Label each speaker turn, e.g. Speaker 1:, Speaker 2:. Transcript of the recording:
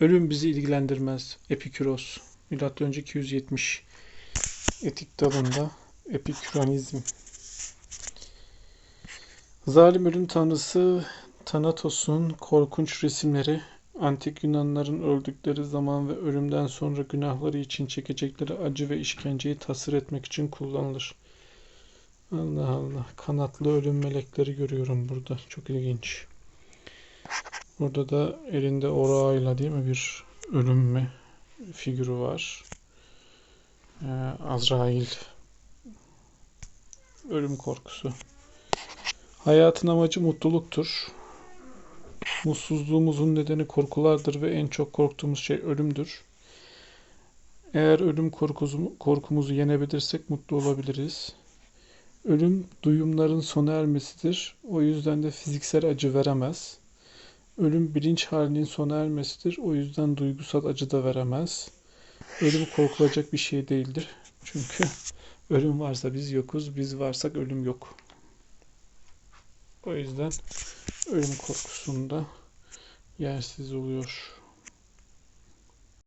Speaker 1: Ölüm bizi ilgilendirmez. Epikuros. Milattan önce 270. Etik dalında Epiküranizm. Zalim ölüm tanrısı Thanatos'un korkunç resimleri antik Yunanların öldükleri zaman ve ölümden sonra günahları için çekecekleri acı ve işkenceyi tasvir etmek için kullanılır. Allah Allah. Kanatlı ölüm melekleri görüyorum burada. Çok ilginç. Burada da elinde orağıyla değil mi bir ölüm mü figürü var. Ee, Azrail. Ölüm korkusu. Hayatın amacı mutluluktur. Mutsuzluğumuzun nedeni korkulardır ve en çok korktuğumuz şey ölümdür. Eğer ölüm korkusu, korkumuzu yenebilirsek mutlu olabiliriz. Ölüm duyumların sona ermesidir. O yüzden de fiziksel acı veremez. Ölüm bilinç halinin sona ermesidir. O yüzden duygusal acı da veremez. Ölüm korkulacak bir şey değildir. Çünkü ölüm varsa biz yokuz, biz varsak ölüm yok. O yüzden ölüm korkusunda yersiz oluyor.